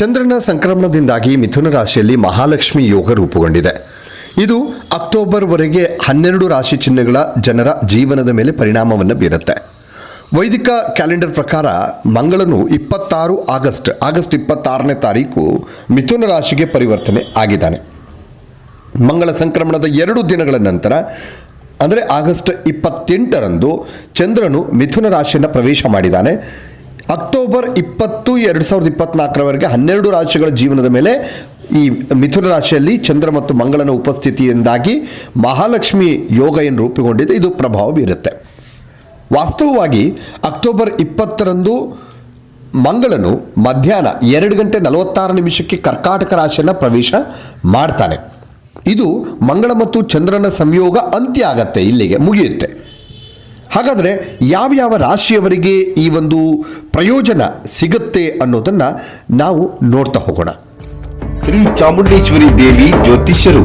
ಚಂದ್ರನ ಸಂಕ್ರಮಣದಿಂದಾಗಿ ಮಿಥುನ ರಾಶಿಯಲ್ಲಿ ಮಹಾಲಕ್ಷ್ಮಿ ಯೋಗ ರೂಪುಗೊಂಡಿದೆ. ಇದು ಅಕ್ಟೋಬರ್ವರೆಗೆ ಹನ್ನೆರಡು ರಾಶಿ ಚಿಹ್ನೆಗಳ ಜನರ ಜೀವನದ ಮೇಲೆ ಪರಿಣಾಮವನ್ನು ಬೀರುತ್ತೆ. ವೈದಿಕ ಕ್ಯಾಲೆಂಡರ್ ಪ್ರಕಾರ ಮಂಗಳನು ಇಪ್ಪತ್ತಾರು ಆಗಸ್ಟ್ ಆಗಸ್ಟ್ ಇಪ್ಪತ್ತಾರನೇ ತಾರೀಕು ಮಿಥುನ ರಾಶಿಗೆ ಪರಿವರ್ತನೆ ಆಗಿದ್ದಾನೆ. ಮಂಗಳ ಸಂಕ್ರಮಣದ ಎರಡು ದಿನಗಳ ನಂತರ, ಅಂದರೆ ಆಗಸ್ಟ್ ಇಪ್ಪತ್ತೆಂಟರಂದು ಚಂದ್ರನು ಮಿಥುನ ರಾಶಿಯನ್ನು ಪ್ರವೇಶ ಮಾಡಿದ್ದಾನೆ ಅಕ್ಟೋಬರ್ ಇಪ್ಪತ್ತು, ಎರಡು ಸಾವಿರದ ಇಪ್ಪತ್ನಾಲ್ಕರವರೆಗೆ ಹನ್ನೆರಡು ರಾಶಿಗಳ ಜೀವನದ ಮೇಲೆ ಈ ಮಿಥುನ ರಾಶಿಯಲ್ಲಿ ಚಂದ್ರ ಮತ್ತು ಮಂಗಳನ ಉಪಸ್ಥಿತಿಯಿಂದಾಗಿ ಮಹಾಲಕ್ಷ್ಮಿ ಯೋಗ ಏನು ರೂಪುಗೊಂಡಿದೆ. ಇದು ಪ್ರಭಾವ ಬೀರುತ್ತೆ. ವಾಸ್ತವವಾಗಿ ಅಕ್ಟೋಬರ್ ಇಪ್ಪತ್ತರಂದು ಮಂಗಳನು ಮಧ್ಯಾಹ್ನ ಎರಡು ಗಂಟೆ ನಲವತ್ತಾರು ನಿಮಿಷಕ್ಕೆ ಕರ್ಕಾಟಕ ರಾಶಿಯನ್ನು ಪ್ರವೇಶ ಮಾಡ್ತಾನೆ. ಇದು ಮಂಗಳ ಮತ್ತು ಚಂದ್ರನ ಸಂಯೋಗ ಅಂತ್ಯ ಆಗತ್ತೆ, ಇಲ್ಲಿಗೆ ಮುಗಿಯುತ್ತೆ. ಹಾಗಾದರೆ ಯಾವ್ಯಾವ ರಾಶಿಯವರಿಗೆ ಈ ಒಂದು ಪ್ರಯೋಜನ ಸಿಗುತ್ತೆ ಅನ್ನೋದನ್ನು ನಾವು ನೋಡ್ತಾ ಹೋಗೋಣ. ಶ್ರೀ ಚಾಮುಂಡೇಶ್ವರಿ ದೇವಿ ಜ್ಯೋತಿಷ್ಯರು.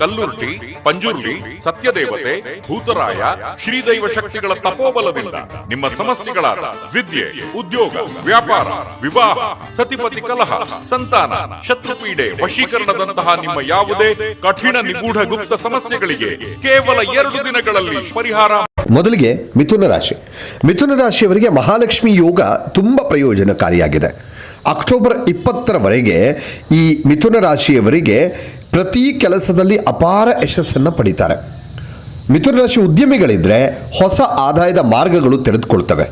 ಕಲ್ಲುರ್ಟಿ ಪಂಜುರ್ಲಿ ಸತ್ಯದೇವತೆ, ಭೂತರಾಯ, ಶ್ರೀದೈವ ಶಕ್ತಿಗಳ ತಪೋಬಲದಿಂದ ನಿಮ್ಮ ಸಮಸ್ಯೆಗಳಾದ ವಿದ್ಯೆ, ಉದ್ಯೋಗ, ವ್ಯಾಪಾರ, ವಿವಾಹ, ಸತಿಪತಿ ಕಲಹ, ಸಂತಾನ, ಶತ್ರುಪೀಡೆ ವಶೀಕರಣದಂತಹ ನಿಮ್ಮ ಯಾವುದೇ ಕಠಿಣ ನಿಗೂಢ ಗುಪ್ತ ಸಮಸ್ಯೆಗಳಿಗೆ ಕೇವಲ ಎರಡು ದಿನಗಳಲ್ಲಿ ಪರಿಹಾರ. ಮೊದಲಿಗೆ ಮಿಥುನ ರಾಶಿ. ಮಿಥುನ ರಾಶಿಯವರಿಗೆ ಮಹಾಲಕ್ಷ್ಮಿ ಯೋಗ ತುಂಬ ಪ್ರಯೋಜನಕಾರಿಯಾಗಿದೆ. ಅಕ್ಟೋಬರ್ ಇಪ್ಪತ್ತರವರೆಗೆ ಈ ಮಿಥುನ ರಾಶಿಯವರಿಗೆ ಪ್ರತಿ ಕೆಲಸದಲ್ಲಿ ಅಪಾರ ಯಶಸ್ಸನ್ನು ಪಡೀತಾರೆ. ಮಿಥುನ ರಾಶಿ ಉದ್ಯಮಿಗಳಿದ್ರೆ ಹೊಸ ಆದಾಯದ ಮಾರ್ಗಗಳು ತೆರೆದುಕೊಳ್ತವೆ.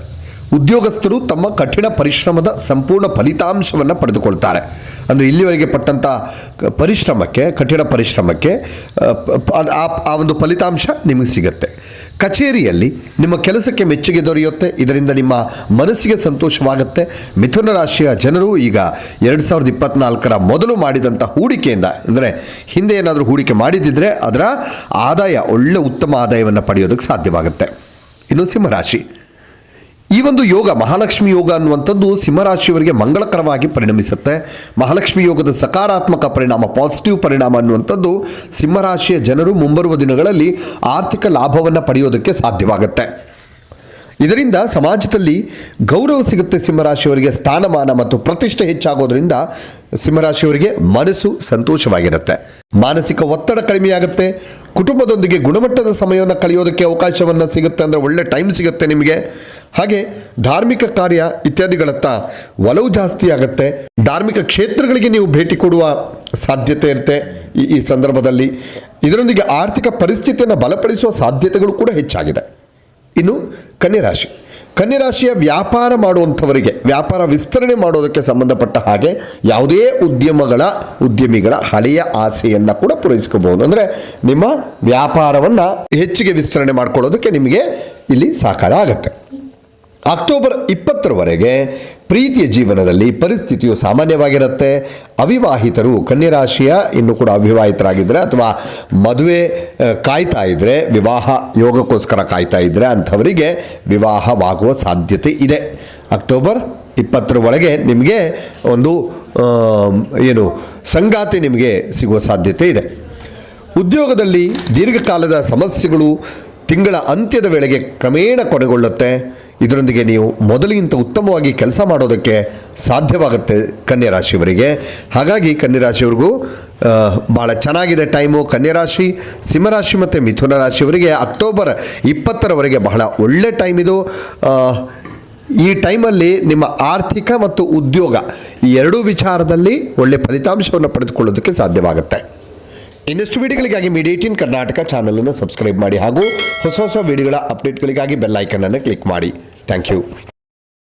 ಉದ್ಯೋಗಸ್ಥರು ತಮ್ಮ ಕಠಿಣ ಪರಿಶ್ರಮದ ಸಂಪೂರ್ಣ ಫಲಿತಾಂಶವನ್ನು ಪಡೆದುಕೊಳ್ತಾರೆ. ಅಂದರೆ ಇಲ್ಲಿವರೆಗೆ ಪಟ್ಟಂಥ ಪರಿಶ್ರಮಕ್ಕೆ, ಕಠಿಣ ಪರಿಶ್ರಮಕ್ಕೆ ಆ ಒಂದು ಫಲಿತಾಂಶ ನಿಮಗೆ ಸಿಗುತ್ತೆ. ಕಚೇರಿಯಲ್ಲಿ ನಿಮ್ಮ ಕೆಲಸಕ್ಕೆ ಮೆಚ್ಚುಗೆ ದೊರೆಯುತ್ತೆ, ಇದರಿಂದ ನಿಮ್ಮ ಮನಸ್ಸಿಗೆ ಸಂತೋಷವಾಗುತ್ತೆ. ಮಿಥುನ ರಾಶಿಯ ಜನರು ಈಗ ಎರಡು ಸಾವಿರದ ಇಪ್ಪತ್ನಾಲ್ಕರ ಮೊದಲು ಮಾಡಿದಂಥ ಹೂಡಿಕೆಯಿಂದ, ಅಂದರೆ ಹಿಂದೆ ಏನಾದರೂ ಹೂಡಿಕೆ ಮಾಡಿದ್ದಿದ್ರೆ ಅದರ ಆದಾಯ, ಒಳ್ಳೆ ಉತ್ತಮ ಆದಾಯವನ್ನು ಪಡೆಯೋದಕ್ಕೆ ಸಾಧ್ಯವಾಗುತ್ತೆ. ಇನ್ನು ಸಿಂಹರಾಶಿ. ಈ ಒಂದು ಯೋಗ ಮಹಾಲಕ್ಷ್ಮಿ ಯೋಗ ಅನ್ನುವಂಥದ್ದು ಸಿಂಹರಾಶಿಯವರಿಗೆ ಮಂಗಳಕರವಾಗಿ ಪರಿಣಮಿಸುತ್ತೆ. ಮಹಾಲಕ್ಷ್ಮಿ ಯೋಗದ ಸಕಾರಾತ್ಮಕ ಪರಿಣಾಮ ಪಾಸಿಟಿವ್ ಪರಿಣಾಮ ಅನ್ನುವಂಥದ್ದು ಸಿಂಹರಾಶಿಯ ಜನರು ಮುಂಬರುವ ದಿನಗಳಲ್ಲಿ ಆರ್ಥಿಕ ಲಾಭವನ್ನು ಪಡೆಯೋದಕ್ಕೆ ಸಾಧ್ಯವಾಗುತ್ತೆ. ಇದರಿಂದ ಸಮಾಜದಲ್ಲಿ ಗೌರವ ಸಿಗುತ್ತೆ ಸಿಂಹರಾಶಿಯವರಿಗೆ, ಸ್ಥಾನಮಾನ ಮತ್ತು ಪ್ರತಿಷ್ಠೆ ಹೆಚ್ಚಾಗೋದ್ರಿಂದ ಸಿಂಹರಾಶಿಯವರಿಗೆ ಮನಸ್ಸು ಸಂತೋಷವಾಗಿರುತ್ತೆ. ಮಾನಸಿಕ ಒತ್ತಡ ಕಡಿಮೆಯಾಗುತ್ತೆ. ಕುಟುಂಬದೊಂದಿಗೆ ಗುಣಮಟ್ಟದ ಸಮಯವನ್ನು ಕಳೆಯೋದಕ್ಕೆ ಅವಕಾಶವನ್ನು ಸಿಗುತ್ತೆ ಅಂದರೆ ಒಳ್ಳೆ ಟೈಮ್ ಸಿಗುತ್ತೆ ನಿಮಗೆ. ಹಾಗೆ ಧಾರ್ಮಿಕ ಕಾರ್ಯ ಇತ್ಯಾದಿಗಳತ್ತ ಒಲವು ಜಾಸ್ತಿ ಆಗುತ್ತೆ. ಧಾರ್ಮಿಕ ಕ್ಷೇತ್ರಗಳಿಗೆ ನೀವು ಭೇಟಿ ಕೊಡುವ ಸಾಧ್ಯತೆ ಇರುತ್ತೆ ಈ ಈ ಸಂದರ್ಭದಲ್ಲಿ. ಇದರೊಂದಿಗೆ ಆರ್ಥಿಕ ಪರಿಸ್ಥಿತಿಯನ್ನು ಬಲಪಡಿಸುವ ಸಾಧ್ಯತೆಗಳು ಕೂಡ ಹೆಚ್ಚಾಗಿದೆ. ಇನ್ನು ಕನ್ಯರಾಶಿ. ಕನ್ಯರಾಶಿಯ ವ್ಯಾಪಾರ ಮಾಡುವಂಥವರಿಗೆ, ವ್ಯಾಪಾರ ವಿಸ್ತರಣೆ ಮಾಡೋದಕ್ಕೆ ಸಂಬಂಧಪಟ್ಟ ಹಾಗೆ ಯಾವುದೇ ಉದ್ಯಮಗಳ, ಉದ್ಯಮಿಗಳ ಹಳೆಯ ಆಸೆಯನ್ನು ಕೂಡ ಪೂರೈಸ್ಕೋಬಹುದು. ಅಂದರೆ ನಿಮ್ಮ ವ್ಯಾಪಾರವನ್ನು ಹೆಚ್ಚಿಗೆ ವಿಸ್ತರಣೆ ಮಾಡ್ಕೊಳ್ಳೋದಕ್ಕೆ ನಿಮಗೆ ಇಲ್ಲಿ ಸಹಕಾರ ಆಗುತ್ತೆ. ಅಕ್ಟೋಬರ್ ಇಪ್ಪತ್ತರವರೆಗೆ ಪ್ರೀತಿಯ ಜೀವನದಲ್ಲಿ ಪರಿಸ್ಥಿತಿಯು ಸಾಮಾನ್ಯವಾಗಿರುತ್ತೆ. ಅವಿವಾಹಿತರು ಕನ್ಯರಾಶಿಯ ಇನ್ನು ಕೂಡ ಅವಿವಾಹಿತರಾಗಿದ್ದರೆ ಅಥವಾ ಮದುವೆ ಕಾಯ್ತಾ ಇದ್ದರೆ ವಿವಾಹ ಯೋಗಕ್ಕೋಸ್ಕರ ಕಾಯ್ತಾ ಇದ್ದರೆ ಅಂಥವರಿಗೆ ವಿವಾಹವಾಗುವ ಸಾಧ್ಯತೆ ಇದೆ. ಅಕ್ಟೋಬರ್ ಇಪ್ಪತ್ತರ ಒಳಗೆ ನಿಮಗೆ ಒಂದು ಏನು ಸಂಗಾತಿ ನಿಮಗೆ ಸಿಗುವ ಸಾಧ್ಯತೆ ಇದೆ. ಉದ್ಯೋಗದಲ್ಲಿ ದೀರ್ಘಕಾಲದ ಸಮಸ್ಯೆಗಳು ತಿಂಗಳ ಅಂತ್ಯದ ವೇಳೆಗೆ ಕ್ರಮೇಣ ಕೊನೆಗೊಳ್ಳುತ್ತೆ. ಇದರೊಂದಿಗೆ ನೀವು ಮೊದಲಿಗಿಂತ ಉತ್ತಮವಾಗಿ ಕೆಲಸ ಮಾಡೋದಕ್ಕೆ ಸಾಧ್ಯವಾಗುತ್ತೆ ಕನ್ಯರಾಶಿಯವರಿಗೆ. ಹಾಗಾಗಿ ಕನ್ಯರಾಶಿಯವ್ರಿಗೂ ಭಾಳ ಚೆನ್ನಾಗಿದೆ ಟೈಮು ಕನ್ಯರಾಶಿ, ಸಿಂಹರಾಶಿ ಮತ್ತು ಮಿಥುನ ರಾಶಿಯವರಿಗೆ ಅಕ್ಟೋಬರ್ ಇಪ್ಪತ್ತರವರೆಗೆ ಬಹಳ ಒಳ್ಳೆ ಟೈಮ್ ಇದು. ಈ ಟೈಮಲ್ಲಿ ನಿಮ್ಮ ಆರ್ಥಿಕ ಮತ್ತು ಉದ್ಯೋಗ ಈ ಎರಡೂ ವಿಚಾರದಲ್ಲಿ ಒಳ್ಳೆ ಫಲಿತಾಂಶವನ್ನು ಪಡೆದುಕೊಳ್ಳೋದಕ್ಕೆ ಸಾಧ್ಯವಾಗುತ್ತೆ. ಇನ್ನಷ್ಟು ವಿಡಿಯೋಗಳಿಗಾಗಿ ಇನ್ ಕರ್ನಾಟಕ ಚಾನಲನ್ನು ಸಬ್ಸ್ಕ್ರೈಬ್ ಮಾಡಿ ಹಾಗೂ ಹೊಸ ಹೊಸ ವಿಡಿಯೋಗಳ ಅಪ್ಡೇಟ್ಗಳಿಗಾಗಿ ಬೆಲ್ ಐಕನನ್ನು ಕ್ಲಿಕ್ ಮಾಡಿ. Thank you.